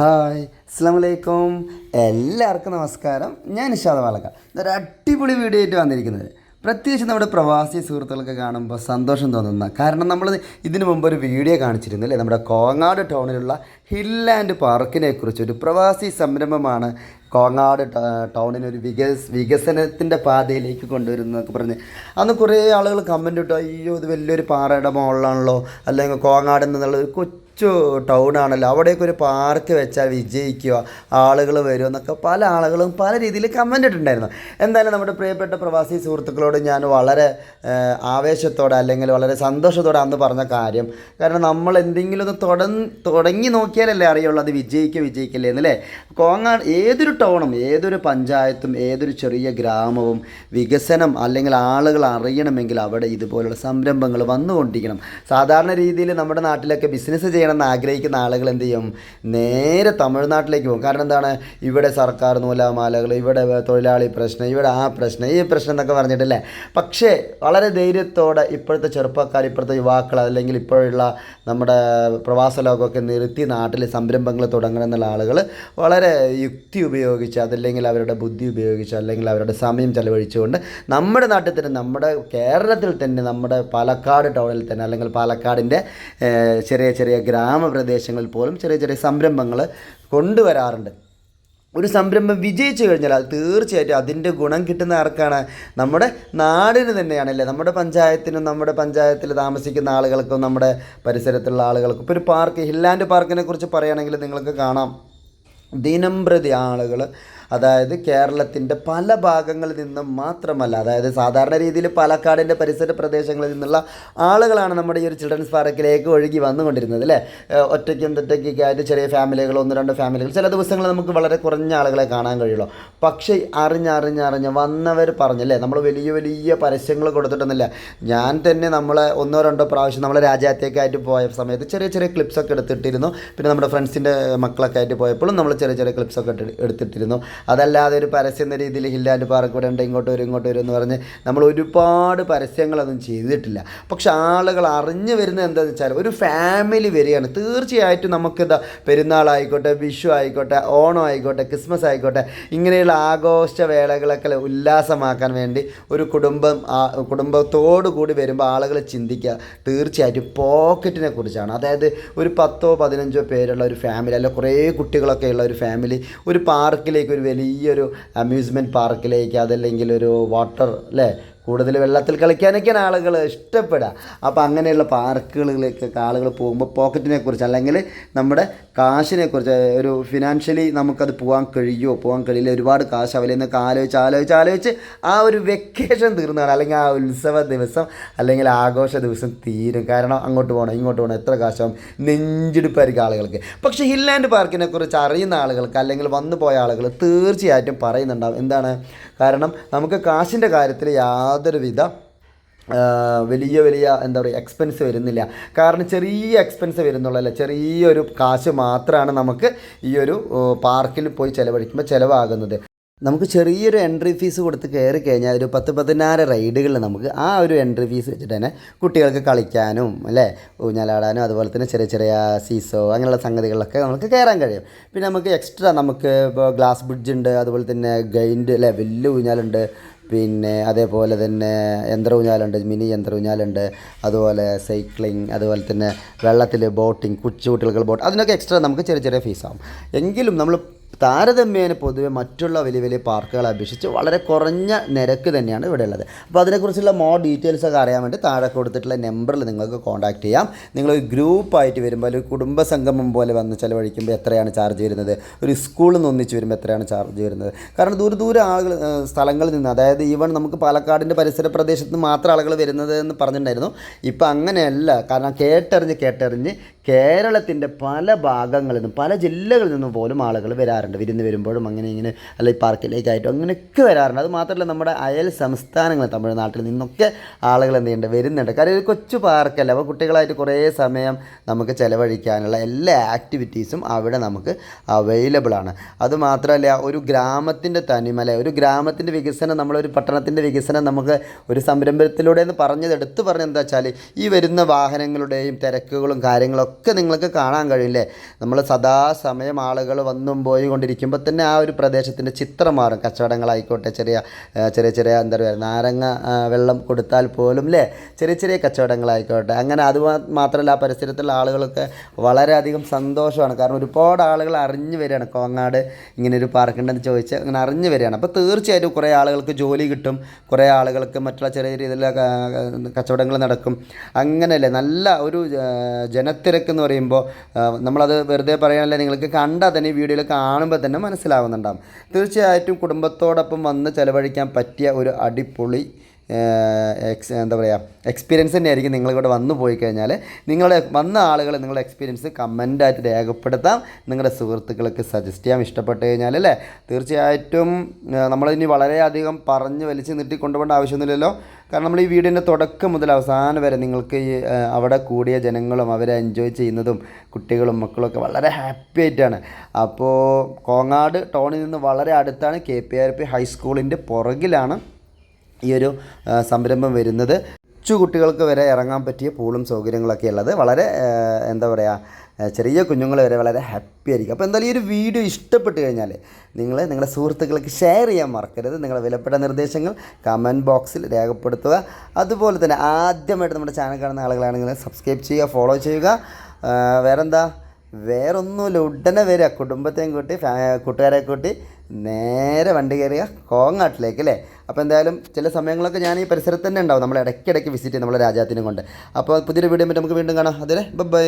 Hi അസ്സാം വലൈക്കും എല്ലാവർക്കും നമസ്കാരം. ഞാൻ നിഷാദ് വാലക്ക ഒരു അടിപൊളി വീഡിയോ ആയിട്ട് വന്നിരിക്കുന്നത്. പ്രത്യേകിച്ച് നമ്മുടെ പ്രവാസി സുഹൃത്തുക്കളൊക്കെ കാണുമ്പോൾ സന്തോഷം തോന്നുന്ന കാരണം നമ്മൾ ഇതിനു മുമ്പ് ഒരു വീഡിയോ കാണിച്ചിരുന്നു അല്ലേ നമ്മുടെ കോങ്ങാട് ടൗണിലുള്ള ഹിൽ ആൻഡ് പാർക്കിനെ കുറിച്ച് ഒരു പ്രവാസി സംരംഭമാണ് കോങ്ങാട് ടൗണിനെ ഒരു വികസ് വികസനത്തിന്റെ പാതയിലേക്ക് കൊണ്ടുവരുന്നതൊക്കെ പറഞ്ഞ്. അന്ന് കുറേ ആളുകൾ കമന്റ് ഇട്ടു അയ്യോ ഇത് വലിയൊരു പാറയുടെ മുകളിലാണല്ലോ അല്ലെങ്കിൽ കോങ്ങാട് എന്നുള്ള ഒരു കൊച്ചു ടൗൺ ആണല്ലോ. അവിടെയൊക്കെ ഒരു പാർക്ക് വെച്ചാൽ വിജയിക്കുക ആളുകൾ വരും എന്നൊക്കെ പല ആളുകളും പല രീതിയിൽ കമന്റ് ഇട്ടിട്ടുണ്ടായിരുന്നു. എന്തായാലും നമ്മുടെ പ്രിയപ്പെട്ട പ്രവാസി സുഹൃത്തുക്കളോട് ഞാൻ വളരെ ആവേശത്തോടെ അല്ലെങ്കിൽ വളരെ സന്തോഷത്തോടെ അന്ന് പറഞ്ഞ കാര്യം കാരണം നമ്മൾ എന്തെങ്കിലും ഒന്ന് തുടങ്ങി തുടങ്ങി നോക്കിയാലല്ലേ അറിയുള്ളൂ അത് വിജയിക്കുക വിജയിക്കില്ലേ എന്നല്ലേ? കോങ്ങാട് ഏതൊരു ടൗണും ഏതൊരു പഞ്ചായത്തും ഏതൊരു ചെറിയ ഗ്രാമവും വികസനം അല്ലെങ്കിൽ ആളുകൾ അറിയണമെങ്കിൽ അവിടെ ഇതുപോലുള്ള സംരംഭങ്ങൾ വന്നുകൊണ്ടിരിക്കണം. സാധാരണ രീതിയിൽ നമ്മുടെ നാട്ടിലൊക്കെ ബിസിനസ് ചെയ്യണമെന്ന് ആഗ്രഹിക്കുന്ന ആളുകൾ എന്ത് ചെയ്യും? നേരെ തമിഴ്നാട്ടിലേക്ക് പോകും. കാരണം എന്താണ്? ഇവിടെ സർക്കാർ നൂലാമാലകൾ ഇവിടെ തൊഴിലാളി പ്രശ്നം ഇവിടെ ആ പ്രശ്നം ഈ പ്രശ്നം എന്നൊക്കെ പറഞ്ഞിട്ടില്ലേ? പക്ഷേ വളരെ ധൈര്യത്തോടെ ഇപ്പോഴത്തെ ചെറുപ്പക്കാർ ഇപ്പോഴത്തെ യുവാക്കൾ അല്ലെങ്കിൽ ഇപ്പോഴുള്ള നമ്മുടെ പ്രവാസ ലോകമൊക്കെ നിർത്തി നാട്ടിൽ സംരംഭങ്ങൾ തുടങ്ങണം എന്നുള്ള ആളുകൾ വളരെ യുക്തി ഉപയോഗിച്ച് അതല്ലെങ്കിൽ അവരുടെ ബുദ്ധി ഉപയോഗിച്ച് അല്ലെങ്കിൽ അവരുടെ സമയം ചെലവഴിച്ചുകൊണ്ട് നമ്മുടെ നാട്ടിൽ തന്നെ നമ്മുടെ കേരളത്തിൽ തന്നെ നമ്മുടെ പാലക്കാട് ടൗണിൽ തന്നെ അല്ലെങ്കിൽ പാലക്കാടിന്റെ ചെറിയ ചെറിയ ചെറിയ ഗ്രാമപ്രദേശങ്ങളിൽ പോലും ചെറിയ ചെറിയ സംരംഭങ്ങൾ കൊണ്ടുവരാറുണ്ട്. ഒരു സംരംഭം വിജയിച്ചു കഴിഞ്ഞാൽ അത് തീർച്ചയായിട്ടും അതിന്റെ ഗുണം കിട്ടുന്ന ആർക്കാണ്? നമ്മുടെ നാടിന് തന്നെയാണല്ലേ. നമ്മുടെ പഞ്ചായത്തിനും നമ്മുടെ പഞ്ചായത്തിൽ താമസിക്കുന്ന ആളുകൾക്കും നമ്മുടെ പരിസരത്തുള്ള ആളുകൾക്കും. ഇപ്പോൾ ഒരു പാർക്ക് ഹില്ലാൻഡ് പാർക്കിനെ കുറിച്ച് പറയുകയാണെങ്കിൽ നിങ്ങൾക്ക് കാണാം. ദിനം പ്രതി ആളുകൾ അതായത് കേരളത്തിന്റെ പല ഭാഗങ്ങളിൽ നിന്നും മാത്രമല്ല അതായത് സാധാരണ രീതിയിൽ പാലക്കാടിന്റെ പരിസര പ്രദേശങ്ങളിൽ നിന്നുള്ള ആളുകളാണ് നമ്മുടെ ഈ ഒരു ചിൽഡ്രൻസ് പാർക്കിലേക്ക് ഒഴുകി വന്നുകൊണ്ടിരുന്നത് അല്ലേ? ഒറ്റയ്ക്കും തൊറ്റയ്ക്കൊക്കെ ആയിട്ട് ചെറിയ ഫാമിലികൾ ഒന്ന് രണ്ട് ഫാമിലികൾ ചില ദിവസങ്ങൾ നമുക്ക് വളരെ കുറഞ്ഞ ആളുകളെ കാണാൻ കഴിയുള്ളൂ. പക്ഷേ അറിഞ്ഞറിഞ്ഞറിഞ്ഞ് വന്നവർ പറഞ്ഞല്ലേ നമ്മൾ വലിയ വലിയ പരസ്യങ്ങൾ കൊടുത്തിട്ടൊന്നുമില്ല. ഞാൻ തന്നെ നമ്മളെ ഒന്നോ രണ്ടോ പ്രാവശ്യം നമ്മളെ രാജ്യത്തേക്കായിട്ട് പോയ സമയത്ത് ചെറിയ ചെറിയ ക്ലിപ്സൊക്കെ എടുത്തിട്ടിരുന്നു. പിന്നെ നമ്മുടെ ഫ്രണ്ട്സിന്റെ മക്കളൊക്കെ ആയിട്ട് പോയപ്പോഴും നമ്മൾ ചെറിയ ചെറിയ ക്ലിപ്സൊക്കെ എടുത്തിട്ടിരുന്നു. അതല്ലാതെ ഒരു പരസ്യം എന്ന രീതിയിൽ ഹില്ലാൻഡ് പാർക്ക് ഇവിടെ ഉണ്ട് ഇങ്ങോട്ട് വരും ഇങ്ങോട്ട് വരും എന്ന് പറഞ്ഞ് നമ്മൾ ഒരുപാട് പരസ്യങ്ങളൊന്നും ചെയ്തിട്ടില്ല. പക്ഷെ ആളുകൾ അറിഞ്ഞു വരുന്നത് എന്താണെന്ന് വെച്ചാൽ ഒരു ഫാമിലി വരികയാണ്. തീർച്ചയായിട്ടും നമുക്കിതാ പെരുന്നാളായിക്കോട്ടെ വിഷു ആയിക്കോട്ടെ ഓണം ആയിക്കോട്ടെ ക്രിസ്മസ് ആയിക്കോട്ടെ ഇങ്ങനെയുള്ള ആഘോഷ വേളകളൊക്കെ ഉല്ലാസമാക്കാൻ വേണ്ടി ഒരു കുടുംബം കുടുംബത്തോടു കൂടി വരുമ്പോൾ ആളുകൾ ചിന്തിക്കുക തീർച്ചയായിട്ടും പോക്കറ്റിനെ കുറിച്ചാണ്. അതായത് ഒരു പത്തോ പതിനഞ്ചോ പേരുള്ള ഒരു ഫാമിലി അല്ല കുറേ കുട്ടികളൊക്കെ ഉള്ള ഒരു ഫാമിലി ഒരു പാർക്കിലേക്ക് ഒരു വലിയൊരു അമ്യൂസ്മെന്റ് പാർക്കിലേക്ക് അതല്ലെങ്കിൽ ഒരു വാട്ടർ അല്ലേ കൂടുതൽ വെള്ളത്തിൽ കളിക്കാനൊക്കെയാണ് ആളുകൾ ഇഷ്ടപ്പെടുക. അപ്പോൾ അങ്ങനെയുള്ള പാർക്കുകളിലേക്കൊക്കെ ആളുകൾ പോകുമ്പോൾ പോക്കറ്റിനെ കുറിച്ച് അല്ലെങ്കിൽ നമ്മുടെ കാശിനെ കുറിച്ച് ഒരു ഫിനാൻഷ്യലി നമുക്കത് പോകാൻ കഴിയുമോ? പോകാൻ കഴിയില്ല. ഒരുപാട് കാശ് അവരിൽ നിന്നൊക്കെ ആലോചിച്ച് ആലോചിച്ച് ആലോചിച്ച് ആ ഒരു വെക്കേഷൻ തീർന്നതാണ്. അല്ലെങ്കിൽ ആ ഉത്സവ ദിവസം അല്ലെങ്കിൽ ആഘോഷ ദിവസം തീരും. കാരണം അങ്ങോട്ട് പോകണം ഇങ്ങോട്ട് പോകണം. എത്ര കാശാവും? നെഞ്ചിടിപ്പായിരിക്കും ആളുകൾക്ക്. പക്ഷേ ഹിൽ ആൻഡ് പാർക്കിനെ കുറിച്ച് അറിയുന്ന ആളുകൾക്ക് അല്ലെങ്കിൽ വന്നു പോയ ആളുകൾ തീർച്ചയായിട്ടും പറയുന്നുണ്ടാവും. എന്താണ്? കാരണം നമുക്ക് കാശിന്റെ കാര്യത്തിൽ യാതൊരുവിധ വലിയ വലിയ എന്താ പറയുക എക്സ്പെൻസ് വരുന്നില്ല. കാരണം ചെറിയ എക്സ്പെൻസ് വരുന്നുള്ളൂ അല്ലേ ചെറിയൊരു കാശ് മാത്രമാണ് നമുക്ക് ഈ ഒരു പാർക്കിൽ പോയി ചിലവഴിക്കുമ്പോൾ ചിലവാകുന്നത്. നമുക്ക് ചെറിയൊരു എൻട്രി ഫീസ് കൊടുത്ത് കയറി കഴിഞ്ഞാൽ ഒരു പത്ത് പതിനാറ് റൈഡുകൾ നമുക്ക് ആ ഒരു എൻട്രി ഫീസ് വെച്ചിട്ട് തന്നെ കുട്ടികൾക്ക് കളിക്കാനും അല്ലേ? ഊഞ്ഞാലാടാനും അതുപോലെ തന്നെ ചെറിയ ചെറിയ സീസോ അങ്ങനെയുള്ള സംഗതികളിലൊക്കെ നമുക്ക് കയറാൻ കഴിയും. പിന്നെ നമുക്ക് എക്സ്ട്രാ നമുക്ക് ഇപ്പോൾ ഗ്ലാസ് ബ്രിഡ്ജ് ഉണ്ട് അതുപോലെ തന്നെ ഗൈൻഡ് അല്ലേ? വലിയ ഊഞ്ഞാലുണ്ട് പിന്നെ അതേപോലെ തന്നെ യന്ത്ര ഊഞ്ഞാലുണ്ട് മിനി യന്ത്ര ഊഞ്ഞാലുണ്ട് അതുപോലെ സൈക്ലിംഗ് അതുപോലെ തന്നെ വെള്ളത്തിൽ ബോട്ടിങ് കുച്ചുകുട്ടികൾക്ക് ബോട്ട് അതിനൊക്കെ എക്സ്ട്രാ നമുക്ക് ചെറിയ ചെറിയ ഫീസാവും എങ്കിലും നമ്മൾ താരതമ്യേന പൊതുവെ മറ്റുള്ള വലിയ വലിയ പാർക്കുകളെ അപേക്ഷിച്ച് വളരെ കുറഞ്ഞ നിരക്ക് തന്നെയാണ് ഇവിടെ ഉള്ളത്. അപ്പോൾ അതിനെക്കുറിച്ചുള്ള മോർ ഡീറ്റെയിൽസ് ഒക്കെ അറിയാൻ വേണ്ടി താഴെ കൊടുത്തിട്ടുള്ള നമ്പറിൽ നിങ്ങൾക്ക് കോൺടാക്ട് ചെയ്യാം. നിങ്ങൾ ഒരു ഗ്രൂപ്പായിട്ട് വരുമ്പോൾ അല്ലെങ്കിൽ കുടുംബ സംഗമം പോലെ വന്ന് ചിലവഴിക്കുമ്പോൾ എത്രയാണ് ചാർജ് വരുന്നത്? ഒരു സ്കൂളിൽ നിന്ന് ഒന്നിച്ച് വരുമ്പോൾ എത്രയാണ് ചാർജ് വരുന്നത്? കാരണം ദൂരെ ദൂരെ ആളുകൾ സ്ഥലങ്ങളിൽ നിന്ന് അതായത് ഈവൺ നമുക്ക് പാലക്കാടിന്റെ പരിസര പ്രദേശത്ത് നിന്ന് മാത്രം ആളുകൾ വരുന്നത് എന്ന് പറഞ്ഞിട്ടുണ്ടായിരുന്നു. ഇപ്പം അങ്ങനെയല്ല. കാരണം കേട്ടറിഞ്ഞ് കേട്ടറിഞ്ഞ് കേരളത്തിന്റെ പല ഭാഗങ്ങളിൽ നിന്നും പല ജില്ലകളിൽ നിന്നും പോലും ആളുകൾ വരാറുണ്ട്. വിരുന്ന് വരുമ്പോഴും അങ്ങനെ ഇങ്ങനെ അല്ല ഈ പാർക്കിലേക്കായിട്ടും അങ്ങനെയൊക്കെ വരാറുണ്ട്. അത് മാത്രമല്ല നമ്മുടെ അയൽ സംസ്ഥാനങ്ങൾ തമിഴ്നാട്ടിൽ നിന്നൊക്കെ ആളുകൾ എന്ത് ചെയ്യുന്നുണ്ട്? വരുന്നുണ്ട്. കാര്യം ഒരു കൊച്ചു പാർക്കല്ല? അപ്പോൾ കുട്ടികളായിട്ട് കുറേ സമയം നമുക്ക് ചിലവഴിക്കാനുള്ള എല്ലാ ആക്ടിവിറ്റീസും അവിടെ നമുക്ക് അവൈലബിൾ ആണ്. അതുമാത്രമല്ല ഒരു ഗ്രാമത്തിന്റെ തനിമല ഒരു ഗ്രാമത്തിന്റെ വികസനം നമ്മളൊരു പട്ടണത്തിന്റെ വികസനം നമുക്ക് ഒരു സംരംഭത്തിലൂടെ എന്ന് പറഞ്ഞത് എടുത്തു പറഞ്ഞത് എന്താ വെച്ചാൽ ഈ വരുന്ന വാഹനങ്ങളുടെയും തിരക്കുകളും കാര്യങ്ങളൊക്കെ അതൊക്കെ നിങ്ങൾക്ക് കാണാൻ കഴിയില്ലേ? നമ്മൾ സദാസമയം ആളുകൾ വന്നും പോയി കൊണ്ടിരിക്കുമ്പോൾ തന്നെ ആ ഒരു പ്രദേശത്തിന്റെ ചിത്രം മാറും. കച്ചവടങ്ങളായിക്കോട്ടെ ചെറിയ ചെറിയ ചെറിയ എന്താ പറയുക നാരങ്ങ വെള്ളം കൊടുത്താൽ പോലും അല്ലേ ചെറിയ ചെറിയ കച്ചവടങ്ങളായിക്കോട്ടെ. അങ്ങനെ അത് മാത്രമല്ല ആ പരിസരത്തുള്ള ആളുകളൊക്കെ വളരെയധികം സന്തോഷമാണ്. കാരണം ഒരുപാട് ആളുകൾ അറിഞ്ഞു വരികയാണ്. കോങ്ങാട് ഇങ്ങനെ ഒരു പാർക്കുണ്ടെന്ന് ചോദിച്ച് അങ്ങനെ അറിഞ്ഞു വരികയാണ്. അപ്പോൾ തീർച്ചയായിട്ടും കുറേ ആളുകൾക്ക് ജോലി കിട്ടും. കുറേ ആളുകൾക്ക് മറ്റുള്ള ചെറിയ രീതിയിലുള്ള കച്ചവടങ്ങൾ നടക്കും. അങ്ങനെയല്ലേ? നല്ല ഒരു ആ, ജനത്തിരക്ക് എന്ന് പറയുമ്പോൾ നമ്മളത് വെറുതെ പറയാനല്ല നിങ്ങൾക്ക് കണ്ടാൽ തന്നെ വീഡിയോയിൽ കാണുമ്പോൾ തന്നെ മനസ്സിലാവുന്നുണ്ടാകും തീർച്ചയായിട്ടും കുടുംബത്തോടൊപ്പം വന്ന് ചിലവഴിക്കാൻ പറ്റിയ ഒരു അടിപൊളി എക്സ് എന്താ പറയുക എക്സ്പീരിയൻസ് തന്നെയായിരിക്കും നിങ്ങളിവിടെ വന്നു പോയി കഴിഞ്ഞാൽ നിങ്ങളുടെ വന്ന ആളുകൾ നിങ്ങളുടെ എക്സ്പീരിയൻസ് കമന്റായിട്ട് രേഖപ്പെടുത്താം. നിങ്ങളുടെ സുഹൃത്തുക്കൾക്ക് സജസ്റ്റ് ചെയ്യാം. ഇഷ്ടപ്പെട്ട് കഴിഞ്ഞാൽ അല്ലേ? തീർച്ചയായിട്ടും നമ്മളിനി വളരെയധികം പറഞ്ഞ് വലിച്ച് നീട്ടി കൊണ്ടുപോകേണ്ട ആവശ്യമൊന്നുമില്ലല്ലോ. കാരണം നമ്മൾ ഈ വീടിന്റെ തുടക്കം മുതൽ അവസാനം വരെ നിങ്ങൾക്ക് ഈ അവിടെ കൂടിയ ജനങ്ങളും അവരെ എൻജോയ് ചെയ്യുന്നതും കുട്ടികളും മക്കളൊക്കെ വളരെ ഹാപ്പി ആയിട്ടാണ്. അപ്പോൾ കോങ്ങാട് ടൗണിൽ നിന്ന് വളരെ അടുത്താണ് കെ പി ആർ പി ഹൈസ്കൂളിന്റെ പുറകിലാണ് ഈ ഒരു സംരംഭം വരുന്നത്. കൊച്ചു കുട്ടികൾക്ക് വരെ ഇറങ്ങാൻ പറ്റിയ പൂളും സൗകര്യങ്ങളൊക്കെ ഉള്ളത്. വളരെ എന്താ പറയുക ചെറിയ കുഞ്ഞുങ്ങൾ വരെ വളരെ ഹാപ്പി ആയിരിക്കും. അപ്പോൾ എന്തായാലും ഈ ഒരു വീഡിയോ ഇഷ്ടപ്പെട്ട് കഴിഞ്ഞാൽ നിങ്ങൾ നിങ്ങളുടെ സുഹൃത്തുക്കൾക്ക് ഷെയർ ചെയ്യാൻ മറക്കരുത്. നിങ്ങളുടെ വിലപ്പെട്ട നിർദ്ദേശങ്ങൾ കമന്റ് ബോക്സിൽ രേഖപ്പെടുത്തുക. അതുപോലെ തന്നെ ആദ്യമായിട്ട് നമ്മുടെ ചാനൽ കാണുന്ന ആളുകളാണെങ്കിൽ സബ്സ്ക്രൈബ് ചെയ്യുക ഫോളോ ചെയ്യുക. വേറെന്താ? വേറൊന്നുമില്ല. ഉടനെ വരിക. കുടുംബത്തെയും കൂട്ടി കൂട്ടുകാരെ കൂട്ടി നേരെ വണ്ടി കയറിയ കോങ്ങാട്ടിലേക്ക് അല്ലേ? അപ്പോൾ എന്തായാലും ചില സമയങ്ങളൊക്കെ ഞാൻ ഈ പരിസരത്ത് തന്നെ ഉണ്ടാവും. നമ്മൾ ഇടയ്ക്കിടയ്ക്ക് വിസിറ്റ് ചെയ്യും നമ്മളെ രാജാത്തിനും കൊണ്ട്. അപ്പോൾ പുതിയൊരു വീഡിയോ നമുക്ക് വീണ്ടും കാണാം. അതെ ബൈ